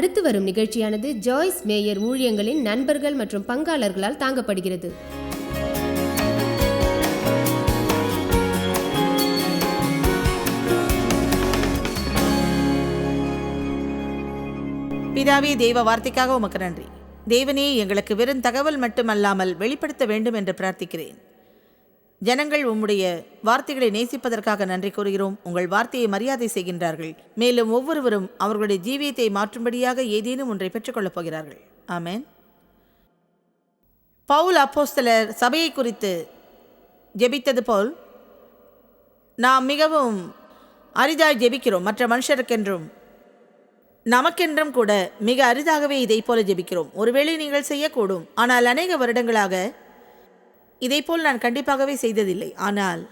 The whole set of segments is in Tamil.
அடுத்து வரும் நிகழ்ச்சியானது ஜாய்ஸ் மேயர் ஊழியங்களின் நண்பர்கள் மற்றும் பங்காளர்களால் தாங்கப்படுகிறது. பிதாவே தெய்வ வார்த்தைக்காக உமக்கு நன்றி. தேவனே எங்களுக்கு வெறும் தகவல் மட்டுமல்லாமல் வெளிப்படுத்த வேண்டும் என்று பிரார்த்திக்கிறேன். ஜனங்கள் உம்முடைய வார்த்தைகளை நேசிப்பதற்காக நன்றி கூறுகிறோம். உங்கள் வார்த்தையை மரியாதை செய்கின்றார்கள். மேலும் ஒவ்வொருவரும் அவர்களுடைய ஜீவியத்தை மாற்றும்படியாக ஏதேனும் ஒன்றை பெற்றுக்கொள்ளப் போகிறார்கள். ஆமேன். பவுல் அப்போஸ்தலர் சபையை குறித்து ஜெபித்தது போல் நாம் மிகவும் அரிதாய் ஜெபிக்கிறோம். மற்ற மனுஷருக்கென்றும் நமக்கென்றும் கூட மிக அரிதாகவே இதைப் போல ஜெபிக்கிறோம். ஒருவேளை நீங்கள் செய்யக்கூடும். ஆனால் அநேக வருடங்களாக இதைப்போல் நான் கண்டிப்பாகவே செய்ததில்லை. ஆனால்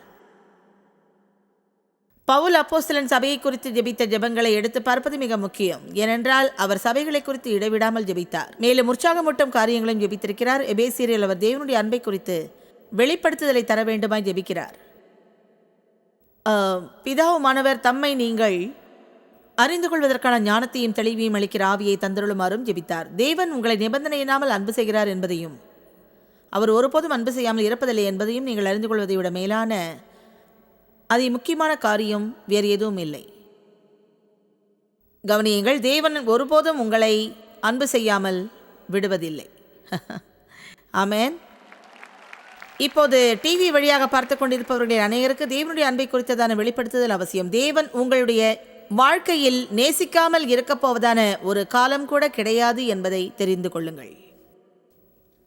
பவுல் அப்போஸ்தலன் சபையை குறித்து ஜெபித்த ஜெபங்களை எடுத்து பார்ப்பது மிக முக்கியம். ஏனென்றால் அவர் சபைகளை குறித்து இடைவிடாமல் ஜெபித்தார். மேலும் உற்சாகமூட்டும் காரியங்களும் ஜெபித்திருக்கிறார். எபேசியரில் அவர் தேவனுடைய அன்பை குறித்து வெளிப்படுத்துதலை தர வேண்டுமாய் ஜெபிக்கிறார். பிதாவுமானவர் தம்மை நீங்கள் அறிந்து கொள்வதற்கான ஞானத்தையும் தெளிவையும் அளிக்கிற ஆவியை தந்தருளுமாறும் ஜெபித்தார். தேவன் உங்களை நிபந்தனையினாமல் அன்பு செய்கிறார் என்பதையும் அவர் ஒருபோதும் அன்பு செய்யாமல் இருப்பதில்லை என்பதையும் நீங்கள் அறிந்து கொள்வதை விட மேலான அதை முக்கியமான காரியம் வேறு எதுவும் இல்லை. கவனியுங்கள் தேவன் ஒருபோதும் உங்களை அன்பு செய்யாமல் விடுவதில்லை. ஆமென். இப்போது டிவி வழியாக பார்த்து கொண்டிருப்பவர்களில் அனைவருக்கு தேவனுடைய அன்பை குறித்ததான வெளிப்படுத்துதல் அவசியம். தேவன் உங்களுடைய வாழ்க்கையில் நேசிக்காமல் இருக்கப் போவதான ஒரு காலம் கூட கிடையாது என்பதை தெரிந்து கொள்ளுங்கள்.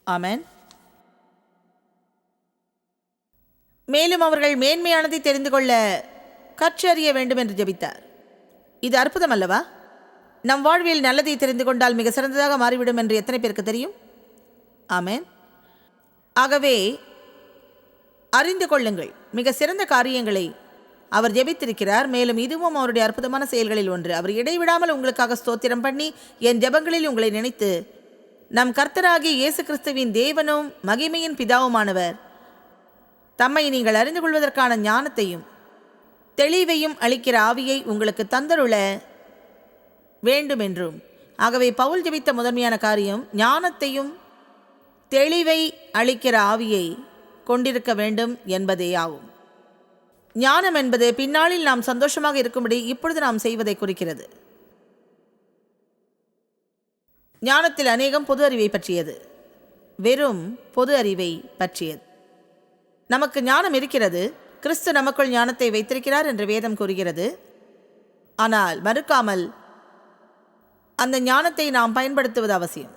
ஆமென். மேலும் அவர்கள் மேன்மையானதை தெரிந்து கொள்ள கற்றறிய வேண்டும் என்று ஜெபித்தார். இது அற்புதம் அல்லவா? நம் வாழ்வில் நல்லதை தெரிந்து கொண்டால் மிக சிறந்ததாக மாறிவிடும் என்று எத்தனை பேருக்கு தெரியும்? ஆமேன். ஆகவே அறிந்து கொள்ளுங்கள். மிக சிறந்த காரியங்களை அவர் ஜெபித்திருக்கிறார். மேலும் இதுவும் அவருடைய அற்புதமான செயல்களில் ஒன்று. அவர் இடைவிடாமல் உங்களுக்காக ஸ்தோத்திரம் பண்ணி என் ஜெபங்களில் உங்களை நினைத்து நம் கர்த்தராகிய இயேசு கிறிஸ்துவின் தேவனும் மகிமையின் பிதாவுமானவர் தம்மை நீங்கள் அறிந்து கொள்வதற்கான ஞானத்தையும் தெளிவையும் அளிக்கிற ஆவியை உங்களுக்கு தந்தருள வேண்டுமென்றும். ஆகவே பவுல் ஜபித்த முதன்மையான காரியம் ஞானத்தையும் தெளிவை அளிக்கிற ஆவியை கொண்டிருக்க வேண்டும் என்பதே ஆகும் ஞானம் என்பது பின்னாளில் நாம் சந்தோஷமாக இருக்கும்படி இப்பொழுது நாம் செய்வதை குறிக்கிறது. ஞானத்தில் அநேகம் பொது அறிவை பற்றியது. வெறும் பொது அறிவை பற்றியது. நமக்கு ஞானம் இருக்கிறது. கிறிஸ்து நமக்குள் ஞானத்தை வைத்திருக்கிறார் என்று வேதம் கூறுகிறது. ஆனால் மறுக்காமல் அந்த ஞானத்தை நாம் பயன்படுத்துவது அவசியம்.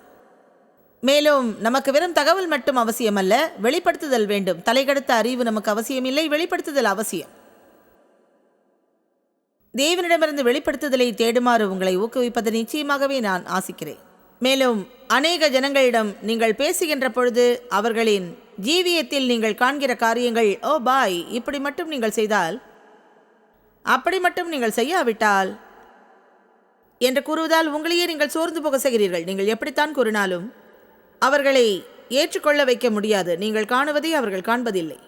மேலும் நமக்கு வெறும் தகவல் மட்டும் அவசியமல்ல வெளிப்படுத்துதல் வேண்டும். தலைகடுத்த அறிவு நமக்கு அவசியமில்லை வெளிப்படுத்துதல் அவசியம். தேவனிடமிருந்து வெளிப்படுத்துதலை தேடுமாறு உங்களை ஊக்குவிப்பது நிச்சயமாகவே நான் ஆசிக்கிறேன். மேலும் அநேக ஜனங்களிடம் நீங்கள் பேசுகின்ற பொழுது அவர்களின் ஜீவியத்தில் நீங்கள் காண்கிற காரியங்கள் ஓ பாய் இப்படி மட்டும் நீங்கள் செய்தால்? அப்படி மட்டும் நீங்கள் செய்யாவிட்டால்? என்று கூறுவதால் உங்களையே நீங்கள் சோர்ந்து போக செய்கிறீர்கள். நீங்கள் எப்படித்தான் கூறினாலும் அவர்களை ஏற்றுக்கொள்ள வைக்க முடியாது. நீங்கள் காணுவதை அவர்கள் காண்பதில்லை.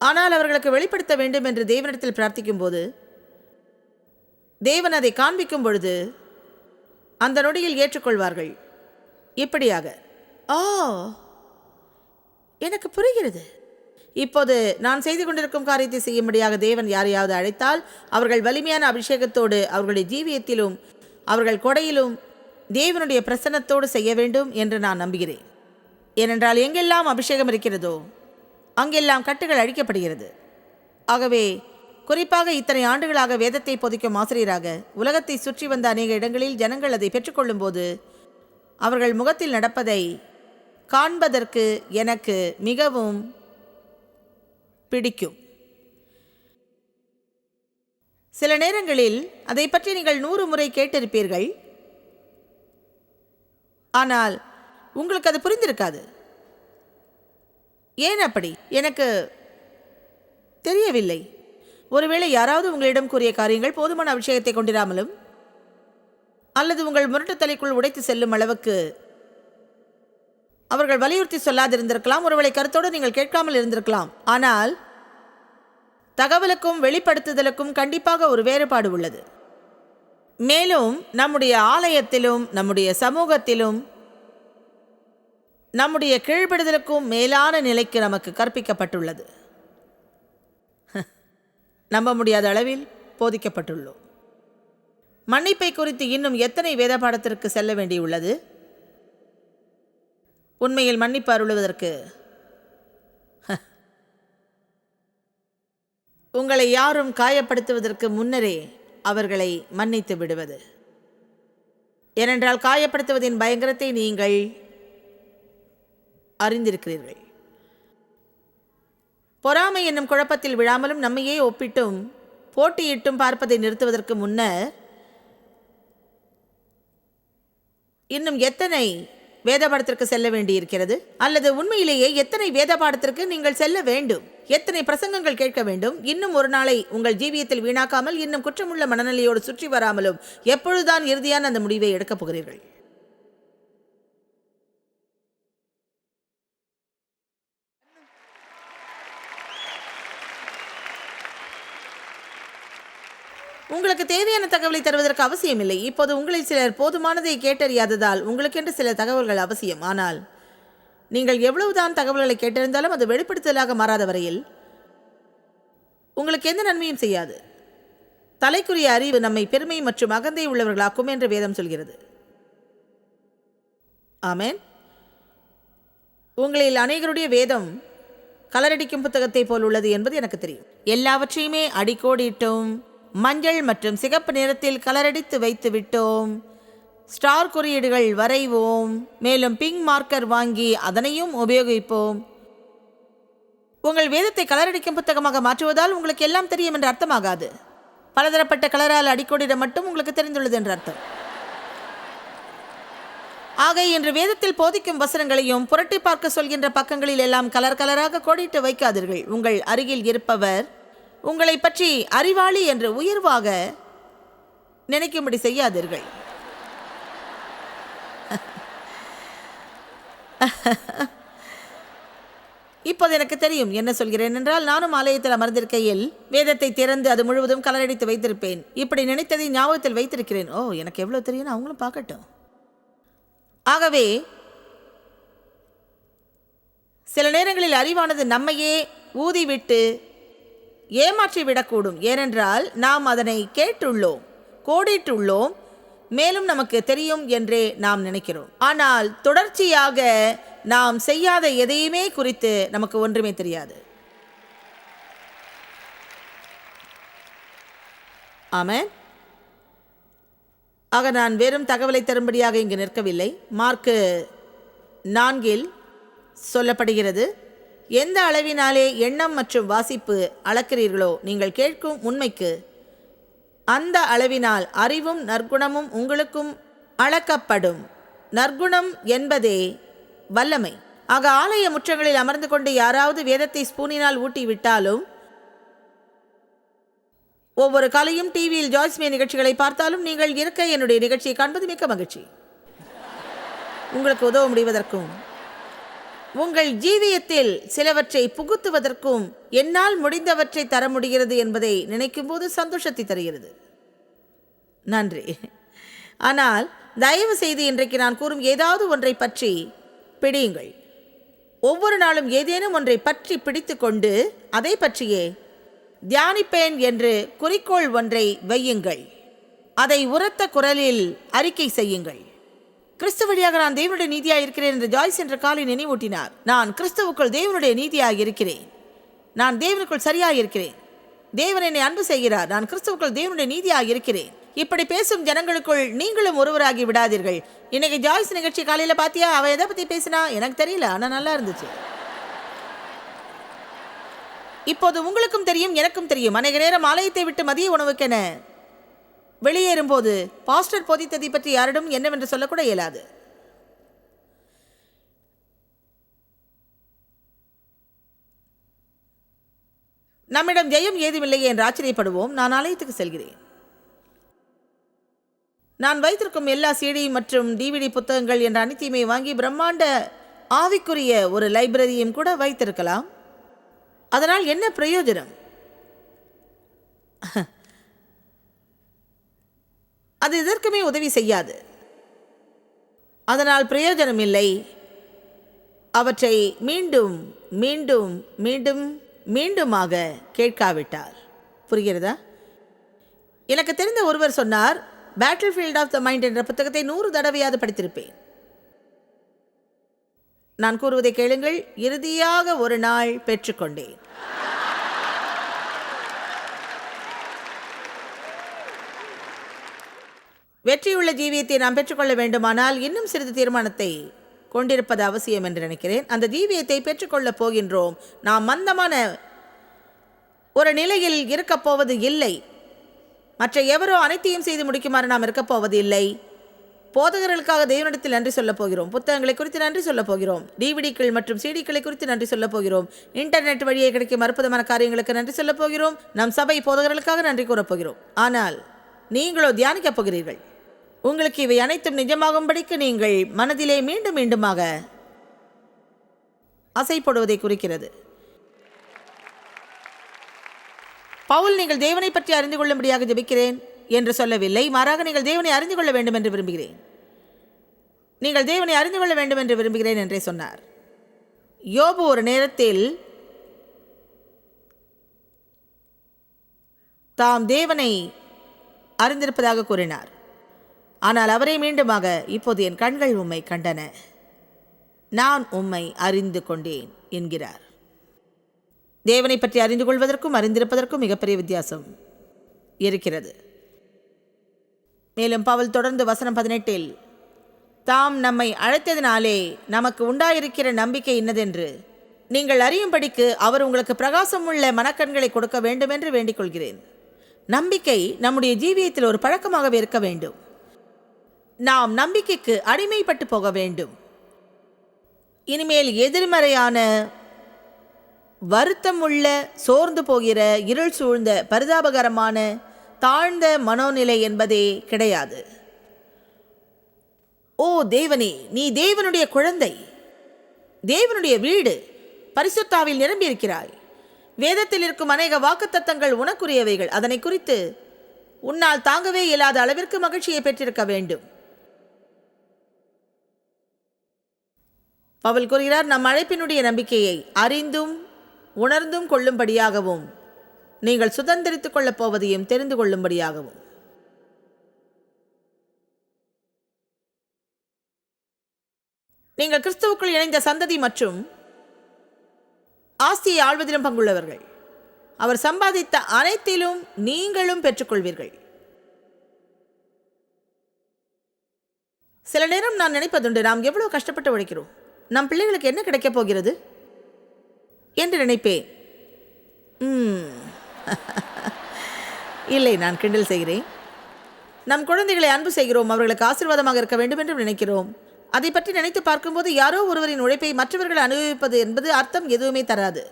ஆனால் அவர்களுக்கு வெளிப்படுத்த வேண்டும் என்று தேவனிடத்தில் பிரார்த்திக்கும்போது தேவன் அதை காண்பிக்கும் பொழுது அந்த நொடியில் ஏற்றுக்கொள்வார்கள். இப்படியாக ஓ எனக்கு புரிகிறது. இப்போது நான் செய்து கொண்டிருக்கும் காரியத்தை செய்யும்படியாக தேவன் யாரையாவது அழைத்தால் அவர்கள் வலிமையான அபிஷேகத்தோடு அவர்களுடைய ஜீவியத்திலும் அவர்கள் கொடையிலும் தேவனுடைய பிரசன்னத்தோடு செய்ய வேண்டும் என்று நான் நம்புகிறேன். ஏனென்றால் எங்கெல்லாம் அபிஷேகம் இருக்கிறதோ அங்கெல்லாம் கட்டுகள் அழிக்கப்படுகிறது. ஆகவே குறிப்பாக இத்தனை ஆண்டுகளாக வேதத்தை பொதிக்கும் ஆசிரியராக உலகத்தை சுற்றி வந்த அநேக இடங்களில் ஜனங்கள் அதை பெற்றுக்கொள்ளும்போது அவர்கள் முகத்தில் நடப்பதை காண்பதற்கு எனக்கு மிகவும் பிடிக்கும். சில நேரங்களில் அதை பற்றி நீங்கள் நூறு முறை கேட்டிருப்பீர்கள். ஆனால் உங்களுக்கு அது புரிந்திருக்காது. ஏன் அப்படி? எனக்கு தெரியவில்லை. ஒருவேளை யாராவது உங்களிடம் கூறிய காரியங்கள் போதுமான அபிஷேகத்தை கொண்டிராமலும் அல்லது உங்கள் முரட்டுத்தலைக்குள் உடைத்து செல்லும் அளவுக்கு அவர்கள் வலியுறுத்தி சொல்லாதிருந்திருக்கலாம். ஒருவேளை கருத்தோடு நீங்கள் கேட்காமல் இருந்திருக்கலாம். ஆனால் தகவலுக்கும் வெளிப்படுத்துதலுக்கும் கண்டிப்பாக ஒரு வேறுபாடு உள்ளது. மேலும் நம்முடைய ஆலயத்திலும் நம்முடைய சமூகத்திலும் நம்முடைய கீழ்ப்படுதலுக்கும் மேலான நிலைக்கு நமக்கு கற்பிக்கப்பட்டுள்ளது. நம்ப முடியாத அளவில் போதிக்கப்பட்டுள்ளோம். மன்னிப்பை குறித்து இன்னும் எத்தனை வேத பாடத்திற்கு செல்ல வேண்டியுள்ளது? உண்மையில் மன்னிப்பு அருளுவதற்கு. உங்களை யாரும் காயப்படுத்துவதற்கு முன்னரே அவர்களை மன்னித்து விடுவது. ஏனென்றால் காயப்படுத்துவதின் பயங்கரத்தை நீங்கள் அறிந்திருக்கிறீர்கள். பொறாமை என்னும் குழப்பத்தில் விழாமலும் நம்மையே ஒப்பிட்டும் போட்டியிட்டும் பார்ப்பதை நிறுத்துவதற்கு முன்னர் இன்னும் எத்தனை வேத பாடத்திற்கு செல்ல வேண்டியிருக்கிறது. அல்லது உண்மையிலேயே எத்தனை வேத பாடத்திற்கு நீங்கள் செல்ல வேண்டும்? எத்தனை பிரசங்கங்கள் கேட்க வேண்டும்? இன்னும் ஒரு நாளை உங்கள் ஜீவியத்தில் வீணாக்காமல் இன்னும் குற்றமுள்ள மனநிலையோடு சுற்றி வராமலும் எப்பொழுதுதான் இறுதியான அந்த முடிவை எடுக்கப் போகிறீர்கள்? உங்களுக்கு தேவையான தகவலை தருவதற்கு அவசியமில்லை. இப்போது உங்களில் சிலர் போதுமானதை கேட்டறியாததால் உங்களுக்கென்று சில தகவல்கள் அவசியம். ஆனால் நீங்கள் எவ்வளவுதான் தகவல்களை கேட்டிருந்தாலும் அது வெளிப்படுத்தலாக மாறாத வரையில் உங்களுக்கு எந்த நன்மையும் செய்யாது. தலைக்குரிய அறிவு நம்மை பெருமை மற்றும் அகந்தை உள்ளவர்களாக்கும் என்று வேதம் சொல்கிறது. ஆமேன். உங்களில் அநேகருடைய வேதம் கலரடிக்கும் புத்தகத்தை போல் உள்ளது என்பது எனக்கு தெரியும். எல்லாவற்றையுமே அடிக்கோடிட்டும் மஞ்சள் மற்றும் சிகப்பு நிறத்தில் கலரடித்து வைத்து விட்டோம். ஸ்டார் குறியீடுகள் வரைவோம். மேலும் பிங்க் மார்க்கர் வாங்கி அதனையும் உபயோகிப்போம். உங்கள் வேதத்தை கலரடிக்கும் புத்தகமாக மாற்றுவதால் உங்களுக்கு எல்லாம் தெரியும் என்று அர்த்தமாகாது. பலதரப்பட்ட கலரால் அடிக்கோடிட மட்டும் உங்களுக்கு தெரிந்துள்ளது என்று அர்த்தம். ஆக இன்று வேதத்தில் போதிக்கும் வசனங்களையும் புரட்டி பார்க்க சொல்கின்ற பக்கங்களில் எல்லாம் கலர் கலராக கோடிட்டு வைக்காதீர்கள். உங்கள் அருகில் இருப்பவர் உங்களை பற்றி அறிவாளி என்று உயர்வாக நினைக்கும்படி செய்யாதீர்கள். இப்போது எனக்கு தெரியும் என்ன சொல்கிறேன் என்றால் நானும் ஆலயத்தில் அமர்ந்திருக்கையில் வேதத்தை திறந்து அது முழுவதும் கலரடித்து வைத்திருப்பேன். இப்படி நினைத்ததை ஞாபகத்தில் வைத்திருக்கிறேன். ஓ எனக்கு எவ்வளோ தெரியும் அவங்களும் பார்க்கட்டும். ஆகவே சில நேரங்களில் அறிவானது நம்மையே ஊதிவிட்டு ஏமாற்றி விடக்கூடும். ஏனென்றால் நாம் அதனை கேட்டுள்ளோம் கோடிட்டுள்ளோம் மேலும் நமக்கு தெரியும் என்றே நாம் நினைக்கிறோம். ஆனால் தொடர்ச்சியாக நாம் செய்யாத எதையுமே குறித்து நமக்கு ஒன்றுமே தெரியாது. ஆமென். ஆக நான் வெறும் தகவலை தரும்படியாக இங்கு நிற்கவில்லை. மார்க்கு நான்கில் சொல்லப்படுகிறது. எந்த அளவினாலே எண்ணம் மற்றும் வாசிப்பு அளக்கிறீர்களோ நீங்கள் கேட்கும் உண்மைக்கு அந்த அளவினால் அறிவும் நற்குணமும் உங்களுக்கும் அளக்கப்படும். நற்குணம் என்பதே வல்லமை. ஆக ஆலய முற்றங்களில் அமர்ந்து கொண்டு யாராவது வேதத்தை ஸ்பூனினால் ஊட்டி விட்டாலும் ஒவ்வொரு காலையும் டிவியில் ஜாய்ஸ்மே நிகழ்ச்சிகளை பார்த்தாலும் நீங்கள் இருக்க என்னுடைய நிகழ்ச்சியை காண்பது மிக்க மகிழ்ச்சி. உங்களுக்கு உதவ முடிவதற்கும் உங்கள் ஜீவியத்தில் சிலவற்றை புகுத்துவதற்கும் என்னால் முடிந்தவற்றை தர முடிகிறது என்பதை நினைக்கும்போது சந்தோஷத்தை தருகிறது. நன்றி. ஆனால் தயவு செய்து இன்றைக்கு நான் கூறும் ஏதாவது ஒன்றை பற்றி பிடியுங்கள். ஒவ்வொரு நாளும் ஏதேனும் ஒன்றை பற்றி பிடித்துக்கொண்டு அதை பற்றியே தியானிப்பேன் என்று குறிக்கோள் ஒன்றை வையுங்கள். அதை உரத்த குரலில் அறிக்கை செய்யுங்கள். கிறிஸ்து வழியாக நான் தேவனுடைய நீதியாக இருக்கிறேன் என்று ஜாய்ஸ் என்ற காலை நினைவூட்டினார். நான் கிறிஸ்துவுக்குள் தேவனுடைய நீதியாக இருக்கிறேன். நான் தேவனுக்குள் சரியாக இருக்கிறேன். தேவன் என்னை அன்பு செய்கிறார். நான் கிறிஸ்துவுக்குள் தேவனுடைய நீதியாக இருக்கிறேன். இப்படி பேசும் ஜனங்களுக்குள் நீங்களும் ஒருவராகி விடாதீர்கள். இன்னைக்கு ஜாய்ஸ் நிகழ்ச்சி காலையில் பார்த்தியா அவன் எதை பத்தி பேசினா? எனக்கு தெரியல. ஆனால் நல்லா இருந்துச்சு. இப்போது உங்களுக்கும் தெரியும் எனக்கும் தெரியும். அநேக நேரம் ஆலயத்தை விட்டு மதிய உணவுக்கென. வெளியேறும்போது பாஸ்டர் போதித்ததை பற்றி யாரிடம் என்னவென்று சொல்லக்கூட இயலாது. நம்மிடம் ஜெயம் ஏதுமில்லையே என்று ஆச்சரியப்படுவோம். நான் ஆலயத்துக்கு செல்கிறேன். நான் வைத்திருக்கும் எல்லா சிடி மற்றும் டிவிடி புத்தகங்கள் என்ற அனைத்தையுமே வாங்கி பிரம்மாண்ட ஆவிக்குரிய ஒரு லைப்ரரியும் கூட வைத்திருக்கலாம். அதனால் என்ன பிரயோஜனம்? அது எதற்குமே உதவி செய்யாது. அதனால் பிரயோஜனம் இல்லை. அவற்றை மீண்டும் மீண்டும் மீண்டும் மீண்டுமாக கேட்காவிட்டார். புரிகிறதா? எனக்கு தெரிந்த ஒருவர் சொன்னார் battlefield of the mind என்ற புத்தகத்தை நூறு தடவையாவது படித்திருப்பேன். நான் கூறுவதை கேளுங்கள் இறுதியாக ஒரு நாள் பெற்றுக்கொண்டேன். வெற்றியுள்ள ஜீவியத்தை நாம் பெற்றுக்கொள்ள வேண்டுமானால் இன்னும் சிறிது தீர்மானத்தை கொண்டிருப்பது அவசியம் என்று நினைக்கிறேன். அந்த ஜீவியத்தை பெற்றுக்கொள்ளப் போகின்றோம். நாம் மந்தமான ஒரு நிலையில் இருக்கப் போவது இல்லை. மற்ற எவரோ அனைத்தையும் செய்து முடிக்குமாறு நாம் இருக்கப் போவது இல்லை. போதகர்களுக்காக தெய்வனிடத்தில் நன்றி சொல்லப் போகிறோம். புத்தகங்களை குறித்து நன்றி சொல்லப் போகிறோம். டிவிடிக்கள் மற்றும் சிடிக்களை குறித்து நன்றி சொல்லப் போகிறோம். இன்டர்நெட் வழியே கிடைக்கும் அற்புதமான காரியங்களுக்கு நன்றி சொல்லப் போகிறோம். நம் சபை போதகர்களுக்காக நன்றி கூறப் போகிறோம். ஆனால் நீங்களோ தியானிக்கப் போகிறீர்கள். உங்களுக்கு இவை அனைத்தும் நிஜமாகும்படிக்கு நீங்கள் மனதிலே மீண்டும் மீண்டுமாக அசைப்படுவதை குறிக்கிறது. பவுல் நீங்கள் தேவனை பற்றி அறிந்து கொள்ளும்படியாக ஜபிக்கிறேன் என்று சொல்லவில்லை. மாறாக நீங்கள் தேவனை அறிந்து கொள்ள வேண்டும் என்று விரும்புகிறேன். நீங்கள் தேவனை அறிந்து கொள்ள வேண்டும் என்று விரும்புகிறேன் என்றே சொன்னார். யோபு ஒரு நேரத்தில் தாம் தேவனை அறிந்திருப்பதாக கூறினார். ஆனால் அவரே மீண்டுமாக இப்போது என் கண்கள் உம்மை கண்டன. நான் உம்மை அறிந்து கொண்டேன் என்கிறார். தேவனை பற்றி அறிந்து கொள்வதற்கும் அறிந்திருப்பதற்கும் மிகப்பெரிய வித்தியாசம் இருக்கிறது. மேலும் பவுல் தொடர்ந்து வசனம் பதினெட்டில் தாம் நம்மை அழைத்ததினாலே நமக்கு உண்டாயிருக்கிற நம்பிக்கை இன்னதென்று நீங்கள் அறியும்படிக்கு அவர் உங்களுக்கு பிரகாசமுள்ள மனக்கண்களை கொடுக்க வேண்டுமென்று வேண்டிக் கொள்கிறேன். நம்பிக்கை நம்முடைய ஜீவியத்தில் ஒரு பழக்கமாகவே இருக்க வேண்டும். நாம் நம்பிக்கைக்கு அடிமைப்பட்டு போக வேண்டும். இனிமேல் எதிர்மறையான வருத்தமுள்ள சோர்ந்து போகிற இருள் சூழ்ந்த பரிதாபகரமான தாழ்ந்த மனோநிலை என்பதே கிடையாது. ஓ தேவனே நீ தேவனுடைய குழந்தை. தேவனுடைய வீடு பரிசுத்தாவில் நிரம்பியிருக்கிறாய். வேதத்தில் இருக்கும் அநேக வாக்குத்தத்தங்கள் உனக்குரியவைகள். அதனை குறித்து உன்னால் தாங்கவே இயலாத அளவிற்கு மகிழ்ச்சியை பெற்றிருக்க வேண்டும். பவுல் கூறுகிறார் நம் அழைப்பினுடைய நம்பிக்கையை அறிந்தும் உணர்ந்தும் கொள்ளும்படியாகவும் நீங்கள் சுதந்திரித்துக் கொள்ளப் போவதையும் தெரிந்து கொள்ளும்படியாகவும். நீங்கள் கிறிஸ்துவுக்குள் இணைந்த சந்ததி மற்றும் ஆஸ்தியை ஆழ்வதிலும் பங்குள்ளவர்கள். அவர் சம்பாதித்த அனைத்திலும் நீங்களும் பெற்றுக்கொள்வீர்கள். சில நேரம் நான் நினைப்பதுண்டு நாம் எவ்வளவு கஷ்டப்பட்டு உழைக்கிறோம்? நம் பிள்ளைகளுக்கு என்ன கிடைக்கப் போகிறது? என்று நினைப்பேன். ம். இல்லை நான் கிண்டல் செய்கிறேன். நம் குழந்தைகளை அன்பு செய்கிறோம் அவர்களுக்கு ஆசீர்வாதமாக இருக்க வேண்டும் என்று நினைக்கிறோம். அதை பற்றி நினைத்து பார்க்கும்போது யாரோ ஒருவரின் உழைப்பை மற்றவர்கள் அனுபவிப்பது என்பது அர்த்தம் எதுவுமே தராது.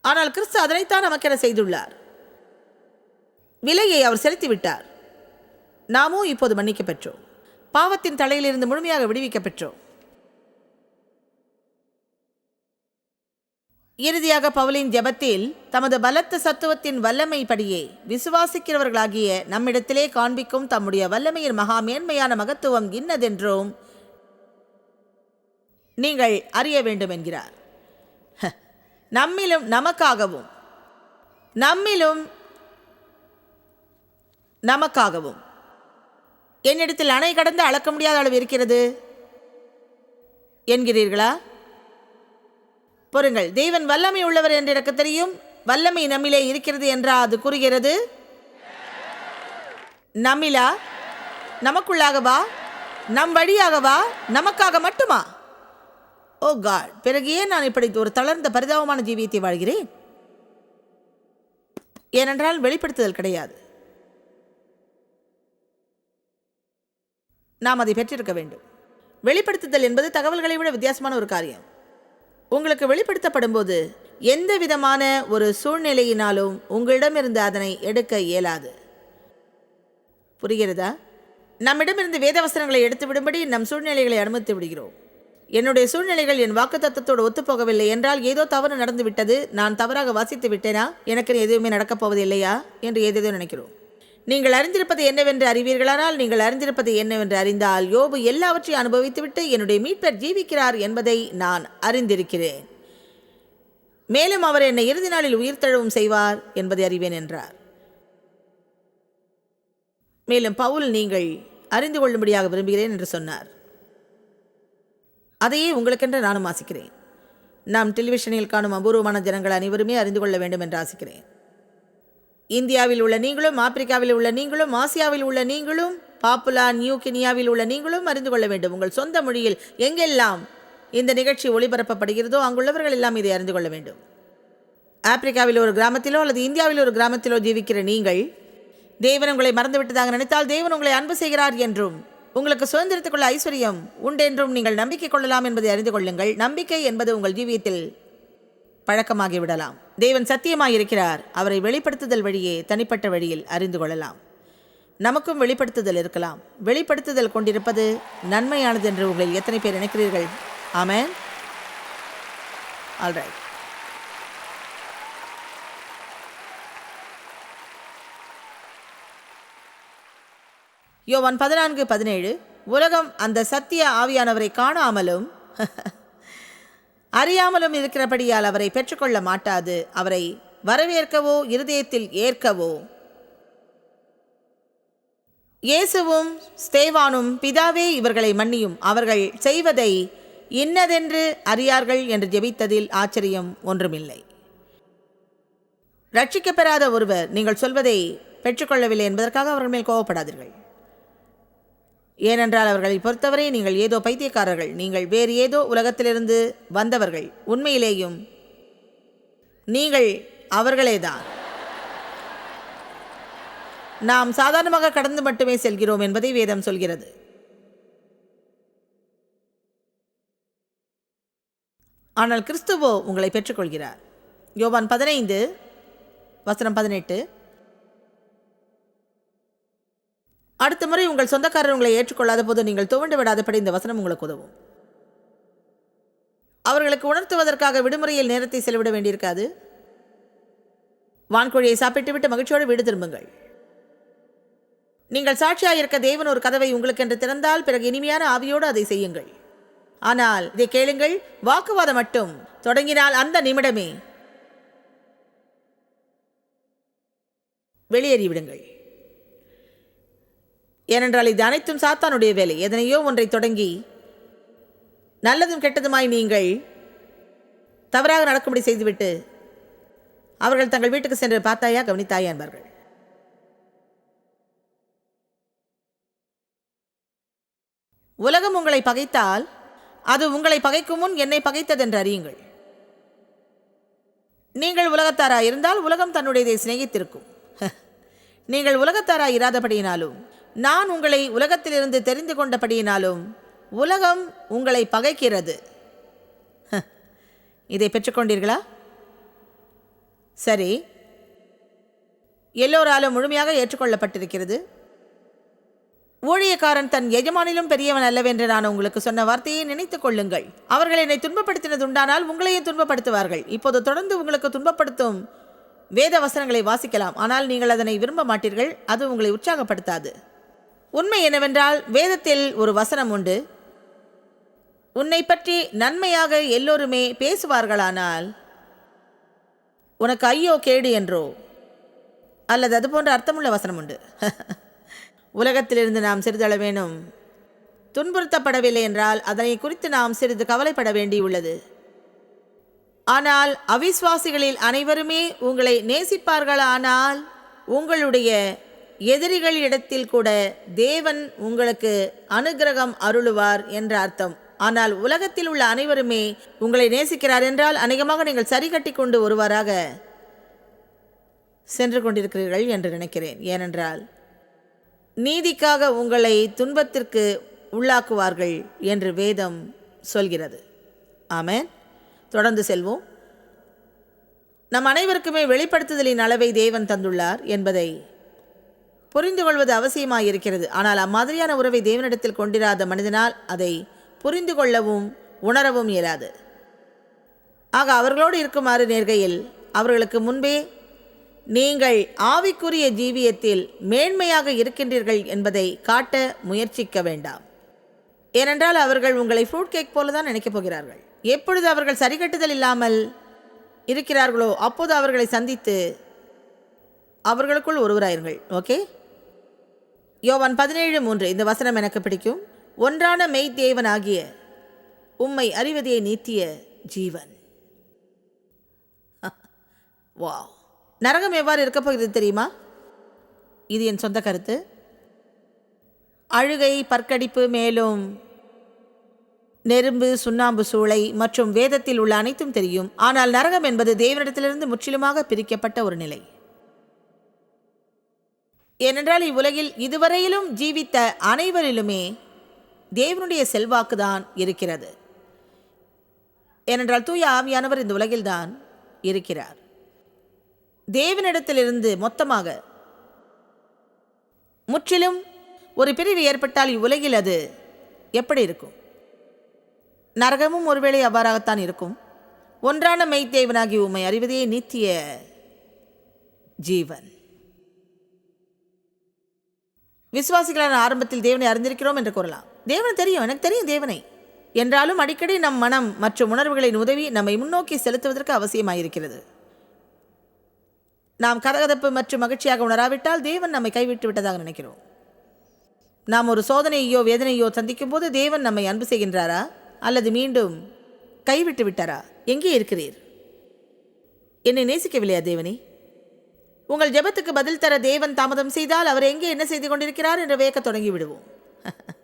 ஆனால் கிறிஸ்து அதனைத்தான் நமக்கென செய்துள்ளார். விலையை அவர் செலுத்திவிட்டார். நாமும் இப்போது மன்னிக்க பெற்றோம். பாவத்தின் தலையிலிருந்து முழுமையாக விடுவிக்க பெற்றோம். இறுதியாக பவுலின் ஜெபத்தில் தமது பலத்த சத்துவத்தின் வல்லமைப்படியே விசுவாசிக்கிறவர்களாகிய நம்மிடத்திலே காண்பிக்கும் தம்முடைய வல்லமையின் மகா மேன்மையான மகத்துவம் இன்னதென்றும் நீங்கள் அறிய வேண்டும் என்கிறார் நம்மிலும் நமக்காகவும் நம்மிலும் நமக்காகவும். என்னிடத்தில் அணை கடந்து அளக்க முடியாத அளவு இருக்கிறது? என்கிறீர்களா? பொறுங்கள். தேவன் வல்லமை உள்ளவர் என்று எனக்கு தெரியும். வல்லமை நம்மிலே இருக்கிறது என்றா அது கூறுகிறது? நம்மிலா? நமக்குள்ளாகவா? நம் வழியாகவா? நமக்காக மட்டுமா? Oh God. பிறகு ஏன் நான் இப்படி ஒரு தளர்ந்த பரிதாபமான ஜீவியத்தை வாழ்கிறேன்? ஏனென்றால் வெளிப்படுத்துதல் கிடையாது. நாம் அதை பெற்றிருக்க வேண்டும். வெளிப்படுத்துதல் என்பது தகவல்களை விட வித்தியாசமான ஒரு காரியம். உங்களுக்கு வெளிப்படுத்தப்படும் போது எந்த விதமான ஒரு சூழ்நிலையினாலும் உங்களிடமிருந்து அதனை எடுக்க இயலாது. புரிகிறதா? நம்மிடமிருந்து வேதவசனங்களை எடுத்து விடும்படி நம் சூழ்நிலைகளை அனுமதித்து விடுகிறோம். என்னுடைய சூழ்நிலைகள் என் வாக்குத்தத்தத்தோடு ஒத்துப்போகவில்லை என்றால் ஏதோ தவறு நடந்து விட்டது நான் தவறாக வாசித்து விட்டேனா? எனக்கு எதுவுமே நடக்கப் போவது இல்லையா என்று ஏதேதோ நினைக்கிறோம். நீங்கள் அறிந்திருப்பது என்னவென்று அறிவீர்களானால் நீங்கள் அறிந்திருப்பது என்னவென்று அறிந்தால் யோபு எல்லாவற்றையும் அனுபவித்துவிட்டு என்னுடைய மீட்பர் ஜீவிக்கிறார் என்பதை நான் அறிந்திருக்கிறேன். மேலும் அவர் என்னை இறுதி நாளில் உயிர்த்தழவும் செய்வார் என்பதை அறிவேன் என்றார். மேலும் பவுல் நீங்கள் அறிந்து கொள்ளும்படியாக விரும்புகிறேன் என்று சொன்னார். அதையே உங்களுக்கென்று நானும் ஆசிக்கிறேன். நாம் டெலிவிஷனில் காணும் அபூர்வமான ஜனங்கள் அனைவருமே அறிந்து கொள்ள வேண்டும் என்று ஆசிக்கிறேன். இந்தியாவில் உள்ள நீங்களும் ஆப்பிரிக்காவில் உள்ள நீங்களும் ஆசியாவில் உள்ள நீங்களும் பாப்புலா நியூ கினியாவில் உள்ள நீங்களும் அறிந்து கொள்ள வேண்டும். உங்கள் சொந்த மொழியில் எங்கெல்லாம் இந்த நிகழ்ச்சி ஒளிபரப்பப்படுகிறதோ அங்குள்ளவர்கள் எல்லாம் இதை அறிந்து கொள்ள வேண்டும். ஆப்பிரிக்காவில் ஒரு கிராமத்திலோ அல்லது இந்தியாவில் ஒரு கிராமத்திலோ ஜீவிக்கிற நீங்கள் தேவன் உங்களை மறந்துவிட்டதாக நினைத்தால் தேவன் உங்களை அன்பு செய்கிறார் என்றும் உங்களுக்கு சுதந்திரத்துக்குள்ள ஐஸ்வர்யம் உண்டென்றும் நீங்கள் நம்பிக்கை கொள்ளலாம் என்பதை அறிந்து கொள்ளுங்கள். நம்பிக்கை என்பது உங்கள் ஜீவியத்தில் பழக்கமாகி விடலாம். தேவன் சத்தியமாயிருக்கிறார். அவரை வெளிப்படுத்துதல் வழியே தனிப்பட்ட வழியில் அறிந்து கொள்ளலாம். நமக்கும் வெளிப்படுத்துதல் இருக்கலாம். வெளிப்படுத்துதல் கொண்டிருப்பது நன்மையானது என்று உங்களில் எத்தனை பேர் நினைக்கிறீர்கள்? ஆமென். ஆல்ரைட் யோவான் பதினான்கு பதினேழு உலகம் அந்த சத்திய ஆவியானவரை காணாமலும் அறியாமலும் இருக்கிறபடியால் அவரை பெற்றுக்கொள்ள மாட்டாது. அவரை வரவேற்கவோ இருதயத்தில் ஏற்கவோ. இயேசுவும் ஸ்தேவானும் பிதாவே இவர்களை மன்னியும். அவர்கள் செய்வதை இன்னதென்று அறியார்கள் என்று ஜெபித்ததில் ஆச்சரியம் ஒன்றுமில்லை. ரட்சிக்கப்பெறாத ஒருவர் நீங்கள் சொல்வதை பெற்றுக்கொள்ளவில்லை என்பதற்காக அவர்கள் மேல் கோவப்படாதீர்கள். ஏனென்றால் அவர்களை பொறுத்தவரை நீங்கள் ஏதோ பைத்தியக்காரர்கள் நீங்கள் வேறு ஏதோ உலகத்திலிருந்து வந்தவர்கள். உண்மையிலேயும் நீங்கள் அவர்களேதான். நாம் சாதாரணமாக கடந்து மட்டுமே செல்கிறோம் என்பதை வேதம் சொல்கிறது. ஆனால் கிறிஸ்துவோ உங்களை பெற்றுக்கொள்கிறார். யோவான் பதினைந்து வசனம் பதினெட்டு அடுத்த முறை உங்கள் சொந்தக்காரர் உங்களை ஏற்றுக்கொள்ளாத போது நீங்கள் துவண்டு விடாதபடி இந்த வசனம் உங்களுக்கு உதவும். அவர்களுக்கு உணர்த்துவதற்காக விடுமுறையில் நேரத்தை செலவிட வேண்டியிருக்காது. வான்கோழியை சாப்பிட்டுவிட்டு மகிழ்ச்சியோடு வீடு திரும்புங்கள். நீங்கள் சாட்சியாக இருக்க தேவன் ஒரு கதவை உங்களுக்கென்று திறந்தால் பிறகு இனிமையான ஆவியோடு அதை செய்யுங்கள். ஆனால் இதை கேளுங்கள் வாக்குவாதம் மட்டும் தொடங்கினால் அந்த நிமிடமே வெளியேறிவிடுங்கள். ஏனென்றால் இது அனைத்தும் சாத்தானுடைய வேலை. எதனையோ ஒன்றை தொடங்கி நல்லதும் கெட்டதுமாய் நீங்கள் தவறாக நடக்கும்படி செய்துவிட்டு அவர்கள் தங்கள் வீட்டுக்கு சென்று பார்த்தாயா? கவனித்தாயா என்பார்கள். உலகம் உங்களை பகைத்தால் அது உங்களை பகைக்கும் முன் என்னை பகைத்ததென்று அறியுங்கள். நீங்கள் உலகத்தாரா இருந்தால் உலகம் தன்னுடையதை சிநேகித்திருக்கும். நீங்கள் உலகத்தாரா இராதபடியினாலும் நான் உங்களை உலகத்திலிருந்து தெரிந்து கொண்டபடியினாலும் உலகம் உங்களை பகைக்கிறது. இதை பெற்றுக்கொண்டீர்களா? சரி. எல்லோராலும் முழுமையாக ஏற்றுக்கொள்ளப்பட்டிருக்கிறது. ஊழியக்காரன் தன் எஜமானிலும் பெரியவன் அல்லவென்று நான் உங்களுக்கு சொன்ன வார்த்தையை நினைத்துக் கொள்ளுங்கள். அவர்கள் என்னை துன்பப்படுத்தினது உண்டானால் உங்களையும் துன்பப்படுத்துவார்கள். இப்போது தொடர்ந்து உங்களுக்கு துன்பப்படுத்தும் வேத வசனங்களை வாசிக்கலாம். ஆனால் நீங்கள் அதனை விரும்ப மாட்டீர்கள். அது உங்களை உற்சாகப்படுத்தாது. உண்மை என்னவென்றால் வேதத்தில் ஒரு வசனம் உண்டு. உன்னை பற்றி நன்மையாக எல்லோருமே பேசுவார்களானால் உனக்கு ஐயோ கேடு என்றோ? அல்லது அது போன்ற அர்த்தமுள்ள வசனம் உண்டு. உலகத்திலிருந்து நாம் சிறிதளவேனும் துன்புறுத்தப்படவில்லை என்றால் அதனை குறித்து நாம் சிறிது கவலைப்பட வேண்டியுள்ளது ஆனால் அவிஸ்வாசிகளில் அனைவருமே உங்களை நேசிப்பார்களானால் உங்களுடைய எதிரிகளிடத்தில் கூட தேவன் உங்களுக்கு அனுக்கிரகம் அருளுவார் என்ற அர்த்தம். ஆனால் உலகத்தில் உள்ள அனைவருமே உங்களை நேசிக்கிறார் என்றால் அநேகமாக நீங்கள் சரி கட்டி கொண்டு ஒருவராக சென்று கொண்டிருக்கிறீர்கள் என்று நினைக்கிறேன். ஏனென்றால் நீதிக்காக உங்களை துன்பத்திற்கு உள்ளாக்குவார்கள் என்று வேதம் சொல்கிறது. ஆமேன். தொடர்ந்து செல்வோம். நம் அனைவருக்குமே வெளிப்படுத்துதலின் அளவை தேவன் தந்துள்ளார் என்பதை புரிந்து கொள்வது அவசியமாயிருக்கிறது. ஆனால் அம்மாதிரியான உறவை தேவனிடத்தில் கொண்டிராத மனிதனால் அதை புரிந்து கொள்ளவும் உணரவும் இயலாது. ஆக அவர்களோடு இருக்குமாறு நேர்கையில் அவர்களுக்கு முன்பே நீங்கள் ஆவிக்குரிய ஜீவியத்தில் மேன்மையாக இருக்கின்றீர்கள் என்பதை காட்ட முயற்சிக்க வேண்டாம். ஏனென்றால் அவர்கள் உங்களை ஃப்ரூட் கேக் போல தான் நினைக்கப் போகிறார்கள். எப்பொழுது அவர்கள் சரிகட்டுதல் இல்லாமல் இருக்கிறார்களோ அப்போது அவர்களை சந்தித்து அவர்களுக்குள் ஒருவராயிருங்கள். ஓகே யோவான் பதினேழு மூன்று. இந்த வசனம் எனக்கு பிடிக்கும். ஒன்றான மெய் தேவனாகிய உம்மை அறிவதே நீத்திய ஜீவன். வா நரகம் எவ்வாறு இருக்கப் போகிறது தெரியுமா? இது என் சொந்த கருத்து. அழுகை பற்கடிப்பு மேலும் நெரும்பு சுண்ணாம்பு சூளை மற்றும் வேதத்தில் உள்ள அனைத்தும் தெரியும். ஆனால் நரகம் என்பது தேவனிடத்திலிருந்து முற்றிலுமாக பிரிக்கப்பட்ட ஒரு நிலை. ஏனென்றால் இவ்வுலகில் இதுவரையிலும் ஜீவித்த அனைவரிலுமே தேவனுடைய செல்வாக்குதான் இருக்கிறது. ஏனென்றால் தூய ஆவியானவர் இந்த உலகில்தான் இருக்கிறார். தேவனிடத்திலிருந்து மொத்தமாக முற்றிலும் ஒரு பிரிவு ஏற்பட்டால் இவ்வுலகில் அது எப்படி இருக்கும்? நரகமும் ஒருவேளை அவ்வாறாகத்தான் இருக்கும். ஒன்றான மெய்த்தேவனாகி உம்மை அறிவதே நித்திய ஜீவன். விசுவாசிகளான ஆரம்பத்தில் தேவனை அறிந்திருக்கிறோம் என்று கூறலாம். தேவன் தெரியும் எனக்கு தெரியும் தேவனை. என்றாலும் அடிக்கடி நம் மனம் மற்றும் உணர்வுகளின் உதவி நம்மை முன்னோக்கி செலுத்துவதற்கு அவசியமாயிருக்கிறது. நாம் கதகதப்பு மற்றும் மகிழ்ச்சியாக உணராவிட்டால் தேவன் நம்மை கைவிட்டு விட்டதாக நினைக்கிறோம். நாம் ஒரு சோதனையோ வேதனையோ சந்திக்கும் போது தேவன் நம்மை அன்பு செய்கின்றாரா? அல்லது மீண்டும் கைவிட்டு விட்டாரா? எங்கே இருக்கிறீர்? என்னை நேசிக்கவில்லையா தேவனே? உங்கள் ஜெபத்துக்கு பதில் தர தேவன் தாமதம் செய்தால் அவர் எங்கே என்ன செய்து கொண்டிருக்கிறார் என்று வேக்க தொடங்கி விடுவோம்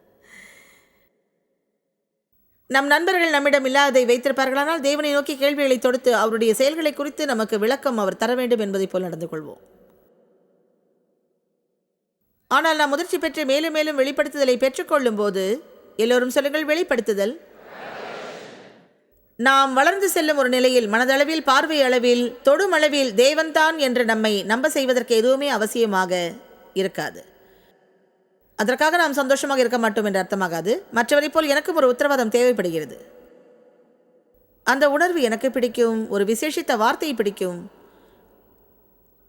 நம் நண்பர்கள் நம்மிடம் இல்லாததை வைத்திருப்பார்களானால் தேவனை நோக்கி கேள்விகளை தொடுத்து அவருடைய செயல்களை குறித்து நமக்கு விளக்கம் அவர் தர வேண்டும் என்பதைப் போல் நடந்து கொள்வோம். ஆனால் நாம் முதிர்ச்சி பெற்று மேலும் மேலும் வெளிப்படுத்துதலை பெற்றுக்கொள்ளும் போது எல்லோரும் சொல்லுங்கள் வெளிப்படுத்துதல். நாம் வளர்ந்து செல்லும் ஒரு நிலையில் மனதளவில் பார்வை அளவில் தொடும் அளவில் தேவன்தான் என்று நம்மை நம்ப செய்வதற்கு எதுவுமே அவசியமாக இருக்காது. அதற்காக நாம் சந்தோஷமாக இருக்க மாட்டோம் என்று அர்த்தமாகாது. மற்றவரை போல் எனக்கும் ஒரு உத்தரவாதம் தேவைப்படுகிறது. அந்த உணர்வு எனக்கு பிடிக்கும் ஒரு விசேஷித்த வார்த்தையை பிடிக்கும்.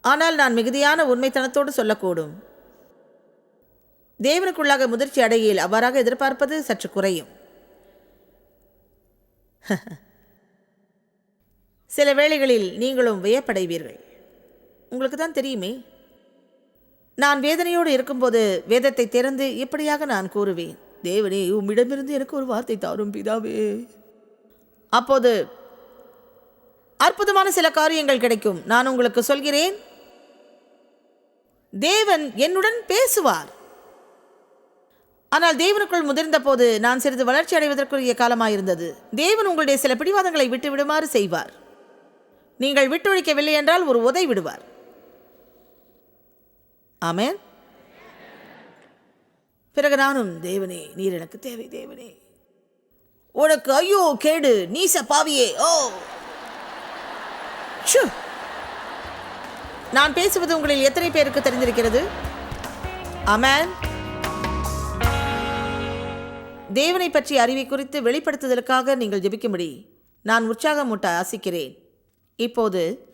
ஆனால் நான் மிகுதியான உண்மைத்தனத்தோடு சொல்லக்கூடும். தேவனுக்குள்ளாக முதிர்ச்சி அடையில் அவ்வாறாக எதிர்பார்ப்பது சற்று குறையும். சில வேளைகளில் நீங்களும் வியப்படைவீர்கள். உங்களுக்கு தான் தெரியுமே நான் வேதனையோடு இருக்கும்போது வேதத்தை திறந்து இப்படியாக நான் கூறுவேன். தேவனே உம்மிடமிருந்து எனக்கு ஒரு வார்த்தை தாரும் பிதாவே. அப்போது அற்புதமான சில காரியங்கள் கிடைக்கும். நான் உங்களுக்கு சொல்கிறேன். தேவன் என்னுடன் பேசுவார். ஆனால் தேவனுக்குள் முதிர்ந்த போது நான் சிறிது வளர்ச்சி அடைவதற்குரிய காலமாயிருந்தது. தேவன் உங்களுடைய சில பிடிவாதங்களை விட்டு விடுமாறு செய்வார். நீங்கள் விட்டொழிக்கவில்லை என்றால் ஒரு உதை விடுவார். ஆமென். பிறகு நானும் தேவனே நீர் எனக்கு தேவை தேவனே. உனக்கு ஐயோ கேடு நீச பாவியே ஓ. நான் பேசுவது உங்களில் எத்தனை பேருக்கு தெரிந்திருக்கிறது? அமேன் தேவனை பற்றிய அறிவை குறித்து வெளிப்படுத்துதலுக்காக நீங்கள் ஜெபிக்கும்படி நான் உற்சாகமூட்ட ஆசிக்கிறேன். இப்போது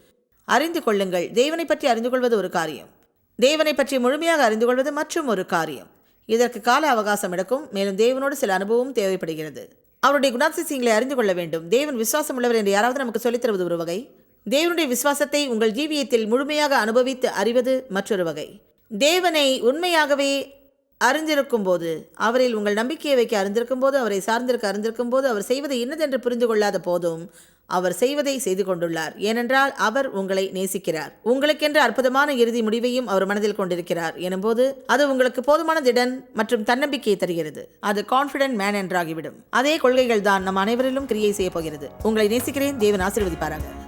அறிந்து கொள்ளுங்கள். தேவனை பற்றி அறிந்து கொள்வது ஒரு காரியம். தேவனை பற்றி முழுமையாக அறிந்து கொள்வது மற்றும் ஒரு காரியம். இதற்கு கால அவகாசம் எடுக்கும். மேலும் தேவனோடு சில அனுபவம் தேவைப்படுகிறது. அவருடைய குணாதிசயங்களை அறிந்து கொள்ள வேண்டும். தேவன் விசுவாசம் உள்ளவர் என்று யாராவது நமக்கு சொல்லித் தருவது ஒரு வகை. தேவனுடைய விசுவாசத்தை உங்கள் ஜீவியத்தில் முழுமையாக அனுபவித்து அறிவது மற்றொரு வகை. தேவனை உண்மையாகவே அறிந்திருக்கும் போது அவரில் உங்கள் நம்பிக்கையை வைக்க அறிந்திருக்கும் போது அவரை சார்ந்திருக்க அறிந்திருக்கும் போது அவர் செய்வதை இன்னதென்று புரிந்து கொள்ளாத போதும் அவர் செய்வதை செய்து கொண்டுள்ளார். ஏனென்றால் அவர் உங்களை நேசிக்கிறார். உங்களுக்கென்று அற்புதமான இறுதி முடிவையும் அவர் மனதில் கொண்டிருக்கிறார். எனும்போது அது உங்களுக்கு போதுமான திடன் மற்றும் தன்னம்பிக்கையை தருகிறது. அது கான்ஃபிடென்ட் மேன் என்றாகிவிடும். அதே கொள்கைகள் தான் நம் அனைவரிலும் கிரியை செய்ய போகிறது. உங்களை நேசிக்கிறேன். தேவன் ஆசீர்வதிப்பாராங்க